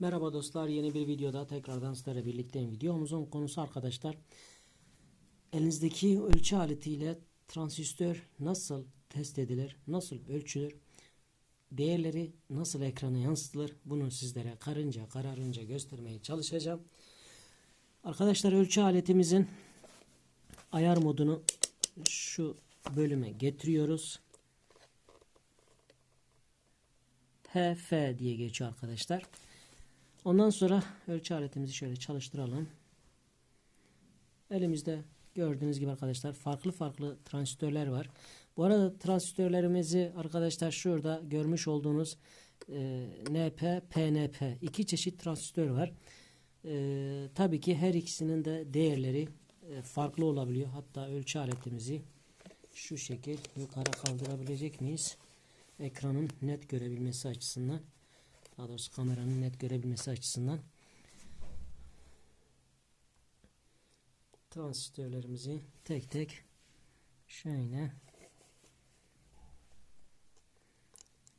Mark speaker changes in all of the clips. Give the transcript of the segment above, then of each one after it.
Speaker 1: Merhaba dostlar yeni bir videoda tekrardan sizlerle birlikteyim. Videomuzun konusu arkadaşlar elinizdeki ölçü aletiyle transistör nasıl test edilir, nasıl ölçülür, değerleri nasıl ekrana yansıtılır bunu sizlere karınca kararınca göstermeye çalışacağım. Arkadaşlar ölçü aletimizin ayar modunu şu bölüme getiriyoruz. HF diye geçiyor arkadaşlar. Ondan sonra ölçü aletimizi şöyle çalıştıralım. Elimizde gördüğünüz gibi arkadaşlar farklı farklı transistörler var. Bu arada transistörlerimizi arkadaşlar şurada görmüş olduğunuz e, NP, PNP iki çeşit transistör var. E, tabii ki her ikisinin de değerleri e, farklı olabiliyor. Hatta ölçü aletimizi şu şekil yukarı kaldırabilecek miyiz? Ekranın net görebilmesi açısından. Daha doğrusu kameranın net görebilmesi açısından transistörlerimizi tek tek şöyle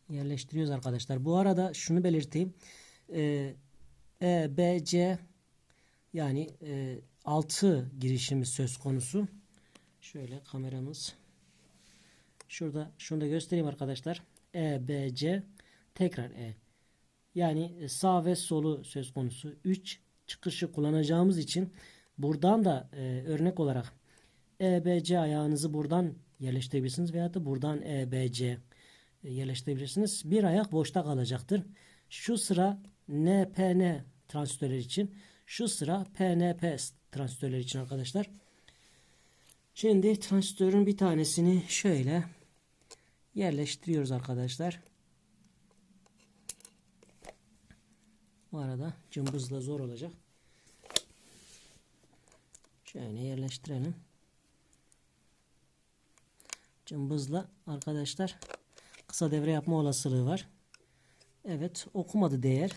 Speaker 1: yerleştiriyoruz arkadaşlar. Bu arada şunu belirteyim. Ee, e, B, C yani e, 6 girişimiz söz konusu. Şöyle kameramız şurada şunu da göstereyim arkadaşlar. E, B, C tekrar E. Yani sağ ve solu söz konusu. 3 çıkışı kullanacağımız için buradan da e, örnek olarak EBC ayağınızı buradan yerleştirebilirsiniz veya da buradan EBC e, yerleştirebilirsiniz. Bir ayak boşta kalacaktır. Şu sıra NPN transistörler için, şu sıra PNP transistörler için arkadaşlar. Şimdi transistörün bir tanesini şöyle yerleştiriyoruz arkadaşlar. Bu arada cımbızla zor olacak. Şöyle yerleştirelim. Cımbızla arkadaşlar kısa devre yapma olasılığı var. Evet okumadı değer.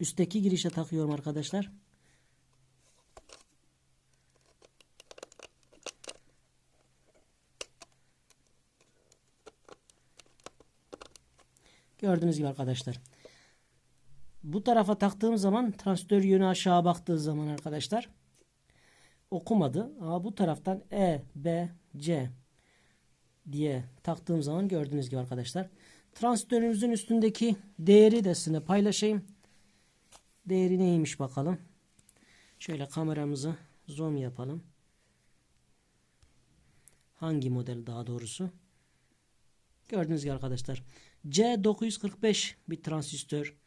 Speaker 1: Üstteki girişe takıyorum arkadaşlar. Gördüğünüz gibi arkadaşlar. Bu tarafa taktığım zaman transistör yönü aşağı baktığı zaman arkadaşlar okumadı. Ama bu taraftan E, B, C diye taktığım zaman gördüğünüz gibi arkadaşlar. Transistörümüzün üstündeki değeri de sizinle paylaşayım. Değeri neymiş bakalım. Şöyle kameramızı zoom yapalım. Hangi model daha doğrusu. Gördüğünüz gibi arkadaşlar. C945 bir transistör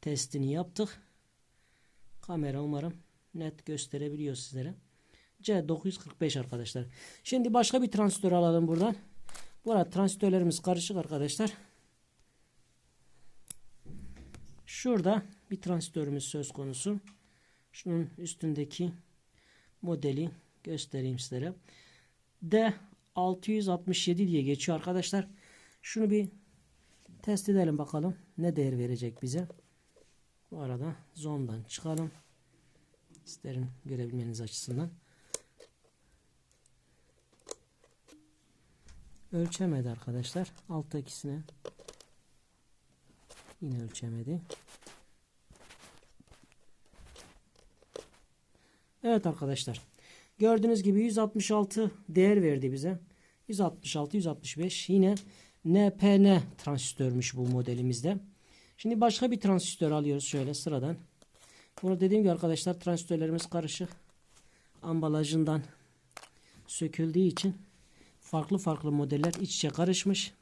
Speaker 1: testini yaptık. Kamera umarım net gösterebiliyor sizlere. C945 arkadaşlar. Şimdi başka bir transistör alalım buradan. Bu arada transistörlerimiz karışık arkadaşlar. Şurada bir transistörümüz söz konusu. Şunun üstündeki modeli göstereyim sizlere. D667 diye geçiyor arkadaşlar. Şunu bir test edelim bakalım ne değer verecek bize. Bu arada zoom'dan çıkalım. İsterim görebilmeniz açısından. Ölçemedi arkadaşlar. Alttakisine yine ölçemedi. Evet arkadaşlar. Gördüğünüz gibi 166 değer verdi bize. 166 165 yine NPN transistörmüş bu modelimizde. Şimdi başka bir transistör alıyoruz şöyle sıradan. Bunu dediğim gibi arkadaşlar transistörlerimiz karışık. Ambalajından söküldüğü için farklı farklı modeller iç içe karışmış.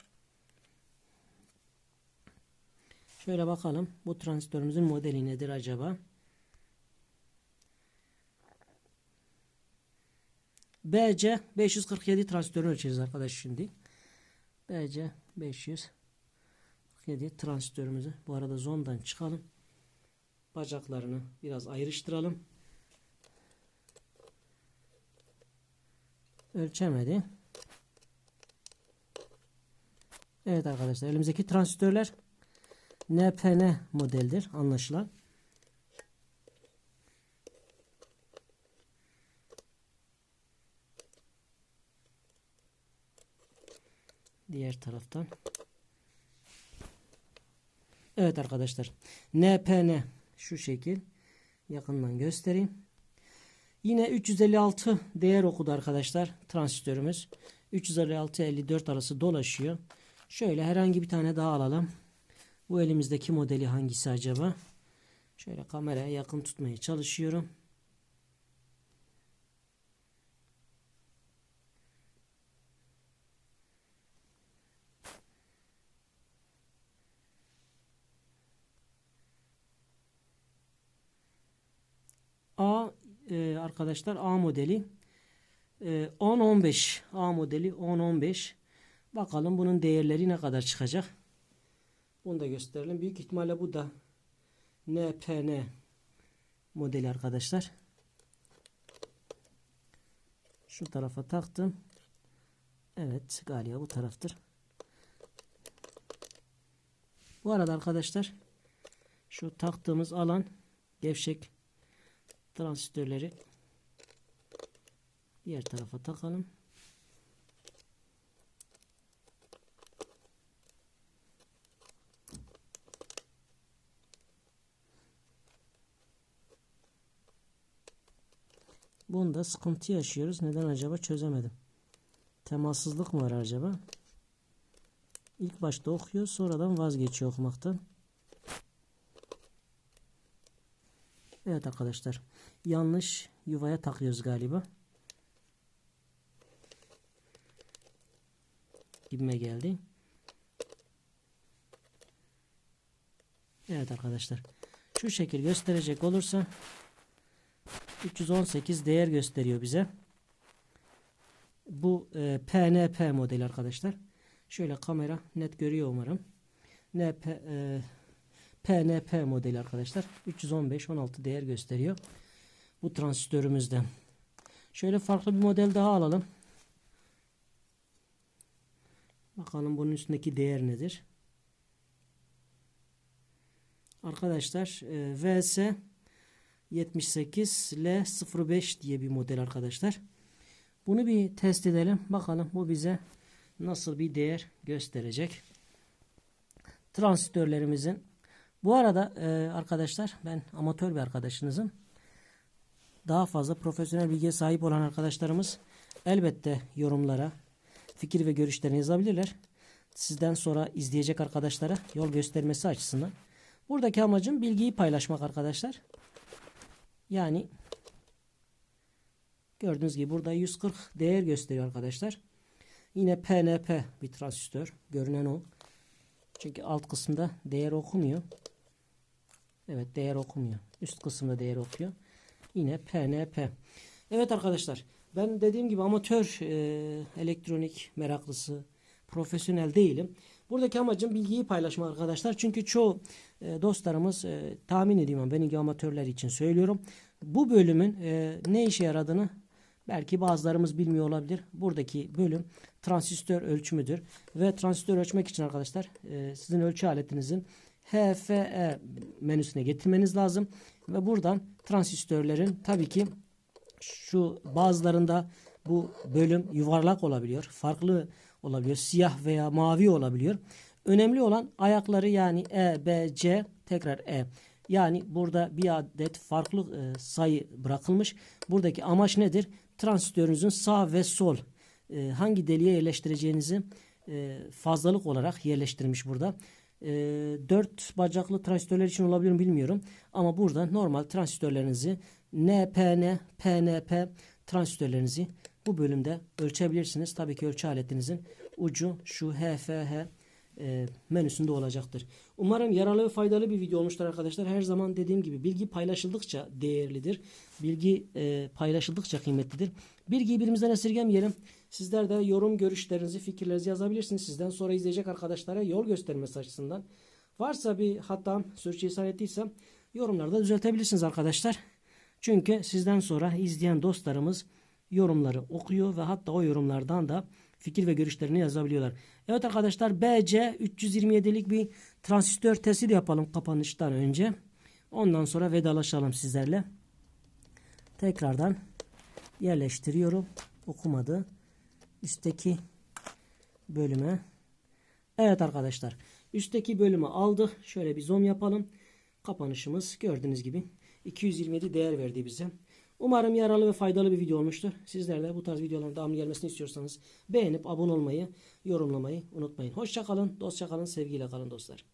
Speaker 1: Şöyle bakalım bu transistörümüzün modeli nedir acaba? BC 547 transistörü ölçeceğiz arkadaş şimdi. BC 500 7 transistörümüzü bu arada zondan çıkalım. Bacaklarını biraz ayrıştıralım. Ölçemedi. Evet arkadaşlar elimizdeki transistörler NPN modeldir anlaşılan. Diğer taraftan Evet arkadaşlar. NPN şu şekil. Yakından göstereyim. Yine 356 değer okudu arkadaşlar. Transistörümüz. 356-54 arası dolaşıyor. Şöyle herhangi bir tane daha alalım. Bu elimizdeki modeli hangisi acaba? Şöyle kameraya yakın tutmaya çalışıyorum. A e, arkadaşlar A modeli. E, 10-15 A modeli 10-15 bakalım bunun değerleri ne kadar çıkacak? Bunu da gösterelim. Büyük ihtimalle bu da NPN modeli arkadaşlar. Şu tarafa taktım. Evet galiba bu taraftır. Bu arada arkadaşlar şu taktığımız alan gevşek transistörleri diğer tarafa takalım. Bunda sıkıntı yaşıyoruz. Neden acaba çözemedim. Temassızlık mı var acaba? İlk başta okuyor sonradan vazgeçiyor okumaktan. Evet arkadaşlar. Yanlış yuvaya takıyoruz galiba. Gibime geldi. Evet arkadaşlar. Şu şekil gösterecek olursa 318 değer gösteriyor bize. Bu e, PNP modeli arkadaşlar. Şöyle kamera net görüyor umarım. NP e, PNP modeli arkadaşlar. 315 16 değer gösteriyor. Bu transistörümüzden. Şöyle farklı bir model daha alalım. Bakalım bunun üstündeki değer nedir? Arkadaşlar e, VS 78 L05 diye bir model arkadaşlar. Bunu bir test edelim. Bakalım bu bize nasıl bir değer gösterecek. Transistörlerimizin bu arada e, arkadaşlar ben amatör bir arkadaşınızım. Daha fazla profesyonel bilgiye sahip olan arkadaşlarımız elbette yorumlara fikir ve görüşlerini yazabilirler. Sizden sonra izleyecek arkadaşlara yol göstermesi açısından. Buradaki amacım bilgiyi paylaşmak arkadaşlar. Yani gördüğünüz gibi burada 140 değer gösteriyor arkadaşlar. Yine PNP bir transistör. Görünen o. Çünkü alt kısımda değer okumuyor. Evet değer okumuyor. Üst kısımda değer okuyor. Yine PNP. Evet arkadaşlar ben dediğim gibi amatör e, elektronik meraklısı profesyonel değilim. Buradaki amacım bilgiyi paylaşmak arkadaşlar. Çünkü çoğu e, dostlarımız e, tahmin ediyorum benim gibi amatörler için söylüyorum. Bu bölümün e, ne işe yaradığını belki bazılarımız bilmiyor olabilir. Buradaki bölüm transistör ölçümüdür. Ve transistör ölçmek için arkadaşlar e, sizin ölçü aletinizin HFE menüsüne getirmeniz lazım. Ve buradan transistörlerin tabii ki şu bazılarında bu bölüm yuvarlak olabiliyor. Farklı olabiliyor. Siyah veya mavi olabiliyor. Önemli olan ayakları yani E, B, C tekrar E. Yani burada bir adet farklı e, sayı bırakılmış. Buradaki amaç nedir? Transistörünüzün sağ ve sol e, hangi deliğe yerleştireceğinizi e, fazlalık olarak yerleştirmiş burada. E, 4 bacaklı transistörler için olabilir mi bilmiyorum. Ama burada normal transistörlerinizi NPN, PNP transistörlerinizi bu bölümde ölçebilirsiniz. Tabii ki ölçü aletinizin ucu şu HFH e, menüsünde olacaktır. Umarım yararlı ve faydalı bir video olmuştur arkadaşlar. Her zaman dediğim gibi bilgi paylaşıldıkça değerlidir. Bilgi e, paylaşıldıkça kıymetlidir. Bilgiyi birimizden esirgemeyelim. Sizler de yorum, görüşlerinizi, fikirlerinizi yazabilirsiniz. Sizden sonra izleyecek arkadaşlara yol göstermesi açısından. Varsa bir hatam, sürçülisan ettiysem yorumlarda düzeltebilirsiniz arkadaşlar. Çünkü sizden sonra izleyen dostlarımız yorumları okuyor ve hatta o yorumlardan da fikir ve görüşlerini yazabiliyorlar. Evet arkadaşlar BC 327'lik bir transistör testi yapalım kapanıştan önce. Ondan sonra vedalaşalım sizlerle. Tekrardan yerleştiriyorum. Okumadı. Üstteki bölüme. Evet arkadaşlar. Üstteki bölümü aldı. Şöyle bir zoom yapalım. Kapanışımız gördüğünüz gibi 227 değer verdi bize. Umarım yararlı ve faydalı bir video olmuştur. Sizler de bu tarz videoların devamlı gelmesini istiyorsanız beğenip abone olmayı, yorumlamayı unutmayın. Hoşça kalın, dostça kalın, sevgiyle kalın dostlar.